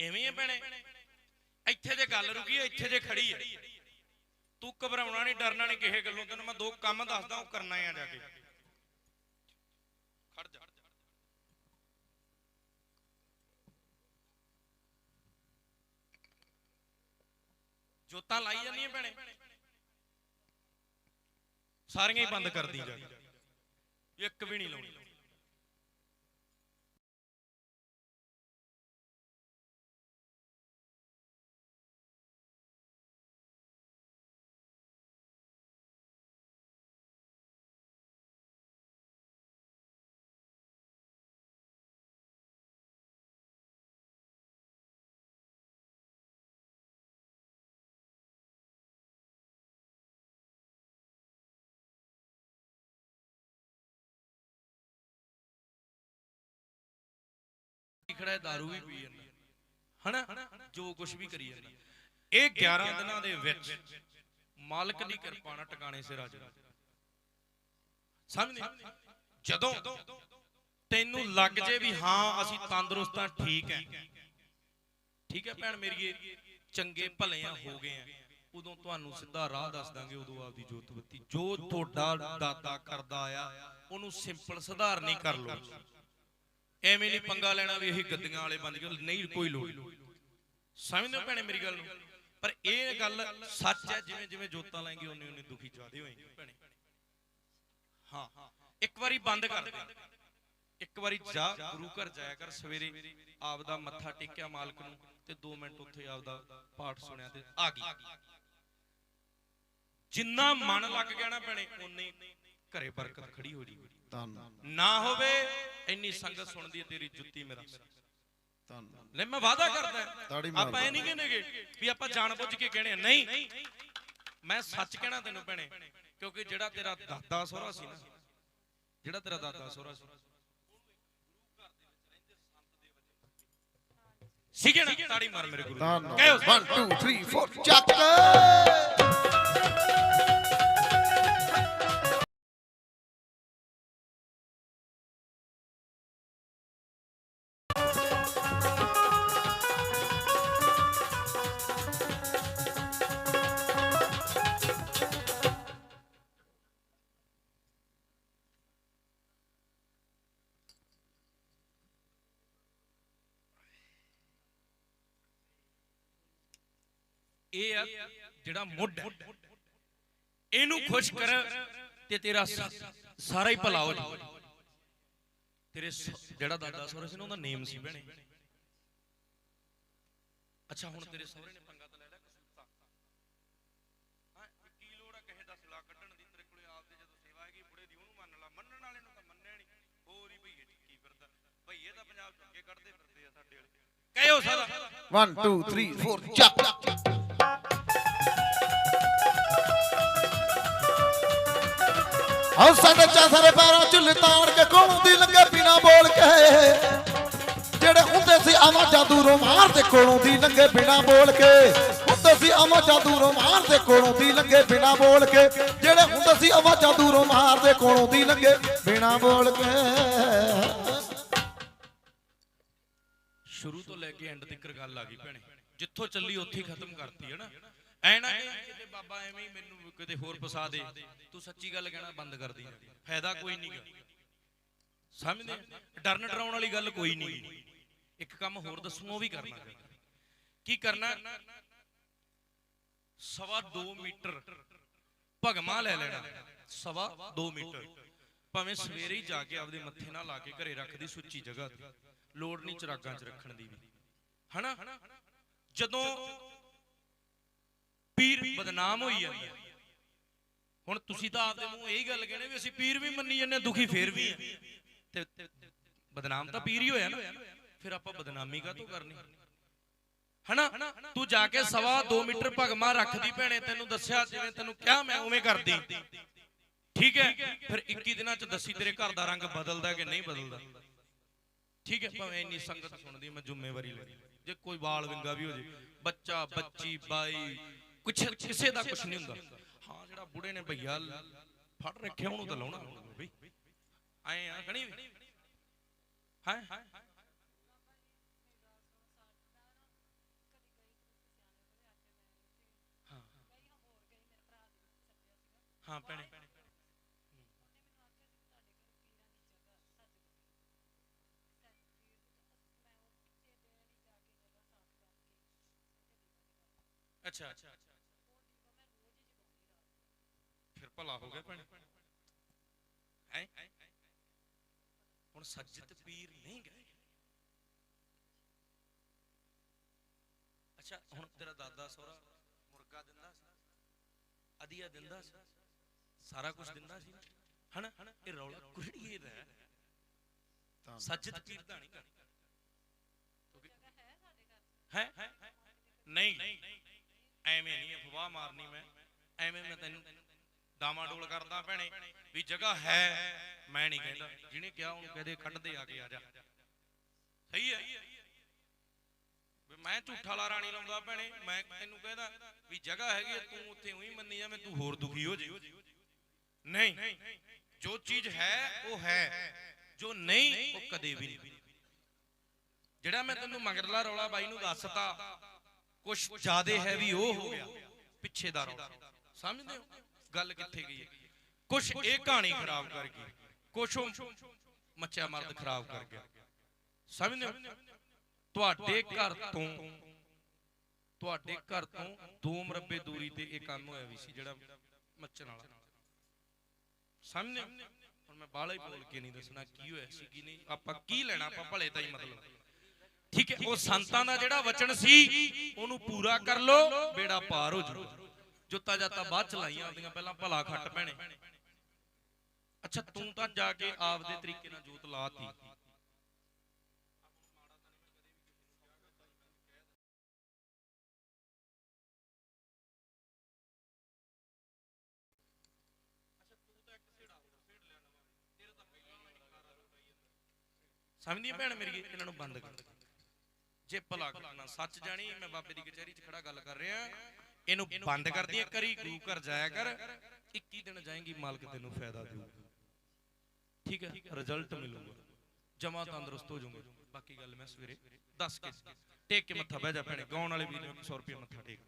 ਐਵੇਂ ਹੈ ਭੈਣੇ। ਇੱਥੇ ਜੇ ਗੱਲ ਰੁਕੀ ਹੈ ਇੱਥੇ ਜੇ ਖੜੀ ਹੈ ਤੂੰ ਘਬਰਾਉਣਾ ਨਹੀਂ, ਡਰਨਾ ਨਹੀਂ ਕਿਸੇ ਗੱਲੋਂ। ਤੈਨੂੰ ਮੈਂ ਦੋ ਕੰਮ ਦੱਸਦਾ, ਉਹ ਕਰਨਾ ਆ ਜਾ ਕੇ। ਖੜ ਜਾ। ਜੋਤਾਂ ਲਾਈ ਜਾਂਦੀਆਂ ਭੈਣੇ। ਸਾਰੀਆਂ ਹੀ ਬੰਦ ਕਰਦੀ ਜਾ ਇੱਕ ਵੀ ਨਹੀਂ ਲਾਉਣੀ। ਖੜਾ ਹੈ? दारू ਵੀ ਪੀ ਜਾਂਦਾ। ਹਨਾ? ਜੋ ਕੁਝ ਵੀ ਕਰੀ ਜਾਂਦਾ। ਇਹ 11 ਦਿਨਾਂ ਦੇ ਵਿੱਚ ਮਾਲਕ ਦੀ ਕਿਰਪਾ ਨਾਲ ਟਿਕਾਣੇ ਸਿਰ ਆ ਜਾਣਾ ਸਮਝਦੇ ਜਦੋਂ ਤੈਨੂੰ ਲੱਗ ਜੇ ਵੀ ਹਾਂ, ਅਸੀਂ ਤੰਦਰੁਸਤ ਹਾਂ ਠੀਕ ਹੈ ਠੀਕ ਹੈ ਭੈਣ ਮੇਰੀਏ? ਚੰਗੇ ਭਲਿਆਂ ਹੋ ਗਏ ਆ ਉਦੋਂ ਤੁਹਾਨੂੰ ਸਿੱਧਾ ਰਾਹ ਦੱਸ ਦਾਂਗੇ, ਉਦੋਂ ਆਪਦੀ ਜੋਤ ਬੱਤੀ। ਜੋ ਤੁਹਾਡਾ ਦਾਤਾ ਕਰਦਾ ਆ ਉਹਨੂੰ ਸਿੰਪਲ ਸੁਧਾਰਨੀ ਕਰ ਲਓ। ਐਵੇਂ ਨਹੀਂ ਪੰਗਾ ਲੈਣਾ ਵੀ ਇਹ ਗੱਦੀਆਂ ਵਾਲੇ ਬੰਦ ਕਰ ਨਹੀਂ, ਕੋਈ ਲੋੜ ਸਮਝਦੇ ਹੋ ਭੈਣੇ ਮੇਰੀ ਗੱਲ ਨੂੰ? ਪਰ ਇਹ ਗੱਲ ਸੱਚ ਹੈ, ਜਿਵੇਂ ਜਿਵੇਂ ਜੋਤਾਂ ਲਾਏਂਗੇ, ਉਨੇ ਉਨੇ ਦੁਖੀ ਜ਼ਿਆਦੇ ਹੋਏਗੇ। ਭੈਣੇ ਹਾਂ, ਇੱਕ ਵਾਰੀ ਬੰਦ ਕਰ ਦੇ। ਇੱਕ ਵਾਰੀ ਜਾ, ਗੁਰੂ ਘਰ ਜਾਇਆ ਕਰ। ਸਵੇਰੇ ਆਪਦਾ ਮੱਥਾ ਟੇਕਿਆ ਮਾਲਕ ਨੂੰ ਤੇ 2 ਮਿੰਟ ਉੱਥੇ ਆਪਦਾ ਪਾਠ ਸੁਣਿਆ ਤੇ ਆ ਗਈ। ਜਿੰਨਾ ਮਨ ਲੱਗ ਗਿਆ ਨਾ ਭੈਣੇ ਉਨੇ ਘਰੇ ਬਰਕਤ ਖੜੀ ਹੋ ਜੀ ਧੰਨ ਨਾ ਹੋਵੇ ਇੰਨੀ ਸੰਗਤ ਸੁਣਦੀ ਹੈ ਤੇਰੀ ਜੁੱਤੀ ਮੇਰਾ। ਧੰਨ ਲੈ ਮੈਂ ਵਾਅਦਾ ਕਰਦਾ ਆਪਾਂ ਇਹ ਨਹੀਂ ਕਹਿੰਦੇਗੇ ਵੀ ਆਪਾਂ ਜਾਣਬੁੱਝ ਕੇ ਕਹਿਣੇ ਆ। ਨਹੀਂ। ਮੈਂ ਸੱਚ ਕਹਿਣਾ ਤੈਨੂੰ ਭੈਣੇ ਕਿਉਂਕਿ ਜਿਹੜਾ ਤੇਰਾ ਦਾਦਾ ਸੋਹਰਾ ਸੀ ਨਾ ਜਿਹੜਾ ਤੇਰਾ ਦਾਦਾ ਸੋਹਰਾ ਸੀ ਸੀਗੇ ਨਾ? ਤਾੜੀ ਮਾਰ ਮੇਰੇ ਗੁਰੂ ਕਹਿਓ। 1 2 3 4 ਚੱਕ। ਇਹ ਆ ਜਿਹੜਾ ਮੁੱਢ ਹੈ। ਇਹਨੂੰ ਖੁਸ਼ ਕਰ ਤੇ ਤੇਰਾ ਸਾਰਾ ਹੀ ਭਲਾ ਹੋ ਜਾਊ ਤੇਰੇ ਜਿਹੜਾ ਦਾਦਾ ਸਹੁਰਾ ਸੀ ਨਾ ਉਹਦਾ ਨੇਮ ਸੀ ਭੈਣੇ। ਅੱਛਾ ਹੁਣ ਤੇਰੇ ਸਹੁਰੇ ਨੇ ਪੰਗਾ ਤਾਂ ਲੈ ਲਿਆ ਕਸੂਤਾ ਹਾਂ ਕੀ ਲੋੜ ਆ ਕਿਸੇ ਦਾ ਸਲਾ ਕੱਢਣ ਦੀ? ਤੇਰੇ ਕੋਲੇ ਆਪਦੇ ਜਦੋਂ ਸੇਵਾ ਹੈਗੀ ਬੁੜੇ ਦੀ ਉਹਨੂੰ ਮੰਨ ਲਾ। ਮੰਨਣ ਵਾਲੇ ਨੂੰ ਤਾਂ ਮੰਨਿਆ ਨਹੀਂ ਹੋਰ ਹੀ ਭਈਏ ਕੀ ਫਿਰਦਾ। ਭਈਏ ਤਾਂ ਪੰਜਾਬ ਚ ਅੱਗੇ ਕੱਢਦੇ ਫਿਰਦੇ ਆ ਸਾਡੇ ਵਾਲੇ। ਕਹਿਓ ਸਾਰਾ। 1 2 3 4 ਚੱਕ। ਆਹ ਸਾਡੇ ਚਾ ਪੈਰਾਂ ਚ ਲਿਤਾੜ ਕੇ ਕੋਲੋਂ ਦੀ ਲੰਗੇ ਬਿਨਾ ਬੋਲ ਕੇ। ਜਿਹੜੇ ਹੁੰਦੇ ਸੀ ਆਵਾਜ਼ਾਂ ਦੂਰੋਂ ਮਾਰਦੇ ਕੋਲੋਂ ਦੀ ਲੰਗੇ ਬਿਨਾ ਬੋਲ ਕੇ। ਹੁੰਦੇ ਸੀ ਆਵਾਜ਼ਾਂ ਦੂਰੋਂ ਮਾਰਦੇ ਕੋਲੋਂ ਦੀ ਲੰਗੇ ਬਿਨਾ ਬੋਲ ਕੇ। ਜਿਹੜੇ ਹੁੰਦੇ ਸੀ ਆਵਾਜ਼ਾਂ ਦੂਰੋਂ ਮਾਰਦੇ ਕੋਲੋਂ ਦੀ ਲੰਗੇ ਬਿਨਾ ਬੋਲ ਕੇ। ਸ਼ੁਰੂ ਤੋਂ ਲੈ ਕੇ ਐਂਡ ਤੱਕ ਗੱਲ ਆ ਗਈ ਭੈਣੇ। ਜਿੱਥੋਂ ਚੱਲੀ ਉੱਥੇ ਖਤਮ ਕਰਤੀ ਹੈ ਨਾ। ਐ ਨਾ ਕਿਤੇ ਬਾਬਾ ਐਵੇਂ ਹੀ ਮੈਨੂੰ ਕਿਤੇ ਹੋਰ ਫਸਾ ਦੇ। ਤੂੰ ਸੱਚੀ ਗੱਲ ਕਹਿਣਾ ਬੰਦ ਕਰ ਦੀ ਫਾਇਦਾ ਕੋਈ ਨਹੀਂਗਾ ਸਮਝਦੇ? ਡਰਨ ਡਰਾਉਣ ਵਾਲੀ ਗੱਲ ਕੋਈ ਨਹੀਂ ਇੱਕ ਕੰਮ ਹੋਰ ਦੱਸੂ ਉਹ ਵੀ ਕਰਨਾ। ਕੀ ਕਰਨਾ? ਸਵਾ 2 ਮੀਟਰ ਭਗਮਾ ਲੈ ਲੈਣਾ। ਸਵਾ 2 ਮੀਟਰ। ਭਾਵੇਂ ਸਵੇਰੇ ਹੀ ਜਾ ਕੇ ਆਪਦੇ ਮੱਥੇ ਨਾਲ ਲਾ ਕੇ ਘਰੇ ਰੱਖਦੀ ਸੁੱਚੀ ਜਗ੍ਹਾ ਤੇ। ਲੋੜ ਨਹੀਂ ਚਰਾਗਾਂ 'ਚ ਰੱਖਣ ਦੀ ਵੀ। ਹਨਾ? ਜਦੋਂ ਪੀਰ ਬਦਨਾਮ ਹੋਈ ਜਾਂਦੇ ਆ। ਹੁਣ ਤੁਸੀਂ ਤਾਂ ਆਪਦੇ ਮੂੰਹ ਇਹੀ ਗੱਲ ਕਹਿੰਦੇ ਵੀ ਅਸੀਂ ਪੀਰ ਵੀ ਮੰਨੀ ਜਾਂਦੇ ਦੁਖੀ ਫੇਰ ਵੀ ਤੇ ਬਦਨਾਮ ਤਾਂ ਪੀਰ ਹੀ ਹੋਇਆ ਨਾ। ਫਿਰ ਆਪਾਂ ਬਦਨਾਮੀ ਕਾਹਤੋਂ ਕਰਨੀ? ਹਨਾ? ਤੂੰ ਜਾ ਕੇ ਸਵਾ 2 ਮੀਟਰ ਭਗਮਾ ਰੱਖਦੀ ਭੈਣੇ, ਤੈਨੂੰ ਦੱਸਿਆ ਜਿਵੇਂ ਤੈਨੂੰ ਕਿਹਾ ਮੈਂ ਉਵੇਂ ਕਰਦੀ। ਠੀਕ ਹੈ? ਫਿਰ 21 ਦਿਨਾਂ ਚ ਦੱਸੀ ਤੇਰੇ ਘਰ ਦਾ ਰੰਗ ਬਦਲਦਾ ਕਿ ਨਹੀਂ ਬਦਲਦਾ? ਠੀਕ ਹੈ? ਭਾਵੇਂ ਇੰਨੀ ਸੰਗਤ ਸੁਣਦੀ, ਮੈਂ ਜ਼ਿੰਮੇਵਾਰੀ ਲੈ ਜੇ ਕੋਈ ਵਾਲ ਵਿੰਗਾ ਵੀ ਹੋ ਜੇ। ਬੱਚਾ, ਬੱਚੀ, ਬਾਈ ਕੁਛ ਕਿਸੇ ਦਾ ਕੁਛ ਨਹੀਂ ਹੁੰਦਾ। ਹਾਂ, ਜਿਹੜਾ ਬੁੜੇ ਨੇ ਭਈਆ ਫੜ ਰੱਖਿਆ, ਉਹਨੂੰ ਤਾਂ ਲਾਉਣਾ ਬਈ। ਆਏ ਆ ਕਣੀ ਹੈ। ਹਾਂ, ਭੈਣੇ। ਅੱਛਾ। ਫਿਰ ਭਲਾ ਹੋ ਗਿਆ ਭੈਣੇ। ਹੈ? ਹੁਣ ਸੱਜਤ ਪੀਰ ਨਹੀਂ ਗਏ। ਅੱਛਾ, ਹੁਣ ਤੇਰਾ ਦਾਦਾ ਸਹੁਰਾ ਮੁਰਗਾ ਦਿੰਦਾ ਸੀ, ਅਧੀਆ ਦਿੰਦਾ ਸੀ, ਸਾਰਾ ਕੁਝ ਦਿੰਦਾ ਸੀ ਹਨਾ? ਇਹ ਰੌਲਾ ਕੁੜੀਏ ਦਾ ਹੈ। ਸੱਜਤ ਪੀਰ ਦਾ ਨਹੀਂ ਕਰਦਾ। ਹੈ? ਨਹੀਂ ਨਹੀਂ। ਅਫਵਾਹ ਮਾਰਨੀ ਮੈਂ, ਐਵੇਂ ਮੈਂ ਤੈਨੂੰ ਡਾਮਾਡੋਲ ਕਰਦਾ ਭੈਣੇ, ਵੀ ਜਗ੍ਹਾ ਹੈ, ਮੈਂ ਨਹੀਂ ਕਹਿੰਦਾ। ਜਿਹਨੇ ਕਿਹਾ ਉਹਨੂੰ ਕਹਦੇ ਕੱਢ ਆ ਕੇ ਆ ਜਾ। ਸਹੀ ਹੈ? ਵੀ ਮੈਂ ਝੂਠਾ ਲਾ ਰਾਣੀ ਲਾਉਂਦਾ ਭੈਣੇ, ਮੈਂ ਤੈਨੂੰ ਕਹਿੰਦਾ ਵੀ ਜਗ੍ਹਾ ਹੈਗੀ ਤੂੰ ਉੱਥੇ ਉਹੀ ਮੰਨੀ ਜਾਵੇਂ ਤੂੰ ਹੋਰ ਦੁਖੀ ਹੋ ਜੇ ਨਹੀਂ, ਜੋ ਚੀਜ਼ ਹੈ, ਉਹ ਹੈ, ਜੋ ਨਹੀਂ, ਉਹ ਕਦੇ ਵੀ ਨਹੀਂ। ਜਿਹੜਾ ਮੈਂ ਤੈਨੂੰ ਮਗਰਲਾ ਰੌਲਾ ਬਾਈ ਨੂੰ ਦੱਸਤਾ ਕੁਝ ਜ਼ਿਆਦੇ ਹੈ ਵੀ ਉਹ ਹੋ ਗਿਆ। ਪਿੱਛੇ ਦਾ ਰੌਲਾ। ਸਮਝਦੇ ਹੋ? ਗੱਲ ਕਿੱਥੇ ਗਈ ਹੈ? ਕੁਝ ਇਹ ਕਹਾਣੀ ਖਰਾਬ ਕਰ ਗਈ। ਕੁਝ ਮੱਚਿਆ ਮਰਦ ਖਰਾਬ ਕਰ ਗਿਆ। ਸਮਝਦੇ ਹੋ? ਤੁਹਾਡੇ ਘਰ ਤੋਂ ਤੁਹਾਡੇ ਘਰ ਤੋਂ ਦੋ ਮਰਬੇ ਦੂਰੀ ਤੇ ਇਹ ਕੰਮ ਹੋਇਆ ਵੀ ਸੀ ਜਿਹੜਾ ਮੱਚਣ ਵਾਲਾ। ਸਮਝਦੇ ਹੋ? ਹੁਣ ਮੈਂ ਬਾਹਲਾ ਹੀ ਬੋਲ ਕੇ ਨਹੀਂ ਦੱਸਣਾ ਕੀ ਹੋਇਆ ਸੀ ਕੀ ਨਹੀਂ? ਆਪਾਂ ਕੀ ਲੈਣਾ? ਆਪਾਂ ਭਲੇ ਦਾ ਹੀ ਮਤਲਬ। ਠੀਕ ਹੈ, ਉਹ ਸੰਤਾਂ ਦਾ ਜਿਹੜਾ ਵਚਨ ਸੀ, ਉਹਨੂੰ ਪੂਰਾ ਕਰ ਲੋ ਬੇੜਾ ਪਾਰ ਹੋ ਜੂ ਜੁੱਤਾ ਜਾਤਾ ਬਾਅਦ ਚ ਲਾਈਆਂ ਆਉਂਦੀਆਂ, ਪਹਿਲਾਂ ਭਲਾ ਖੱਟ ਪੈਣੇ। ਅੱਛਾ, ਤੂੰ ਤਾਂ ਜਾ ਕੇ ਆਪਦੇ ਤਰੀਕੇ ਨਾਲ ਜੋਤ ਲਾਤੀ। ਸਮਝਦੀ ਭੈਣ ਮੇਰੀ, ਇਹਨਾਂ ਨੂੰ ਬੰਦ ਕਰ। ਜੇ ਭਲਾ ਕਰਨਾ ਸੱਚ ਜਾਣੀ ਮੈਂ ਬਾਬੇ ਦੀ ਕਚਹਿਰੀ 'ਚ ਖੜਾ ਗੱਲ ਕਰ ਰਿਹਾ। ਇਹਨੂੰ ਬੰਦ ਕਰਦੀ ਕਰੀ ਗੁਰੂ ਘਰ ਜਾਇਆ ਕਰ। 21 ਦਿਨ ਜਾਏਂਗੀ ਮਾਲਕ ਤੈਨੂੰ ਫਾਇਦਾ ਦੇਊਗਾ ਠੀਕ ਹੈ ਰਿਜ਼ਲਟ ਮਿਲੂਗਾ। ਜਮਾ ਤੰਦਰੁਸਤ ਹੋ ਜਾਊਗਾ। ਬਾਕੀ ਗੱਲ ਮੈਂ ਸਵੇਰੇ ਦੱਸ ਕੇ ਟੇਕ ਕੇ ਮੱਥਾ ਬਹਿ ਜਾ ਭੈਣੇ ਗਾਉਣ ਵਾਲੇ ਵੀ ਨੇ 100 ਰੁਪਏ ਮੱਥਾ ਟੇਕ।